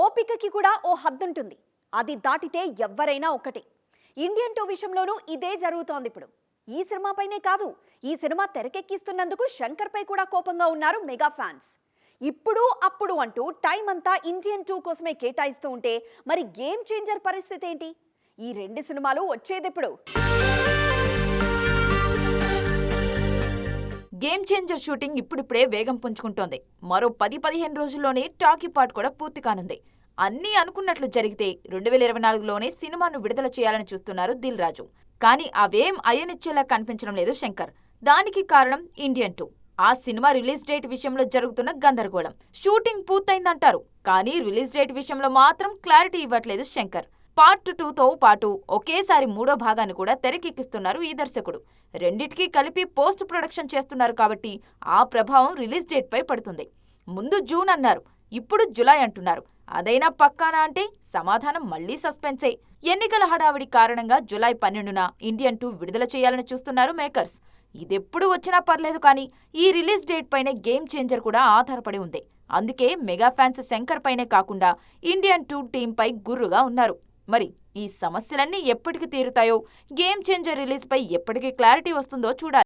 ఓపికకి కూడా ఓ హద్దుంటుంది. అది దాటితే ఎవ్వరైనా ఒక్కటే. ఇండియన్ టూ విషయంలోనూ ఇదే జరుగుతోంది ఇప్పుడు. ఈ సినిమాపైనే కాదు ఈ సినిమా తెరకెక్కిస్తున్నందుకు శంకర్పై కూడా కోపంగా ఉన్నారు మెగా ఫ్యాన్స్. ఇప్పుడు అప్పుడు అంటూ టైం అంతా ఇండియన్ టూ కోసమే కేటాయిస్తూ ఉంటే మరి గేమ్ చేంజర్ పరిస్థితి ఏంటి? ఈ రెండు సినిమాలు వచ్చేదెప్పుడు గేమ్ చేంజర్ షూటింగ్ ఇప్పుడిప్పుడే వేగం పుంజుకుంటోంది. మరో పది పదిహేను రోజుల్లోనే టాకీ పార్ట్ కూడా పూర్తి కానుంది. అన్నీ అనుకున్నట్లు జరిగితే రెండు వేల ఇరవై నాలుగులోనే సినిమాను విడుదల చేయాలని చూస్తున్నారు దిల్ రాజు. కానీ అవేం అయ్యనిచ్చేలా కనిపించడం లేదు శంకర్. దానికి కారణం ఇండియన్ టూ. ఆ సినిమా రిలీజ్ డేట్ విషయంలో జరుగుతున్న గందరగోళం. షూటింగ్ పూర్తయిందంటారు. కానీ రిలీజ్ డేట్ విషయంలో మాత్రం క్లారిటీ ఇవ్వట్లేదు శంకర్. పార్ట్ టూతో పాటు ఒకేసారి మూడో భాగాన్ని కూడా తెరకెక్కిస్తున్నారు ఈ దర్శకుడు. రెండిటికీ కలిపి పోస్ట్ ప్రొడక్షన్ చేస్తున్నారు కాబట్టి ఆ ప్రభావం రిలీజ్ డేట్పై పడుతుంది. ముందు జూన్ అన్నారు ఇప్పుడు జులై అంటున్నారు. అదైనా పక్కానా అంటే సమాధానం మళ్ళీ సస్పెన్సే. ఎన్నికల హడావిడి కారణంగా జులై పన్నెండున ఇండియన్ టూ విడుదల చేయాలని చూస్తున్నారు మేకర్స్. ఇదెప్పుడు వచ్చినా పర్లేదు కానీ ఈ రిలీజ్ డేట్ పైనే గేమ్ చేంజర్ కూడా ఆధారపడి ఉంది. అందుకే మెగా ఫ్యాన్స్ శంకర్ పైనే కాకుండా ఇండియన్ టూ టీంపై గుర్రుగా ఉన్నారు. మరి ఈ సమస్యలన్నీ ఎప్పటికి తీరుతాయో? గేమ్ చేంజర్ రిలీజ్పై ఎప్పటికి క్లారిటీ వస్తుందో చూడాలి.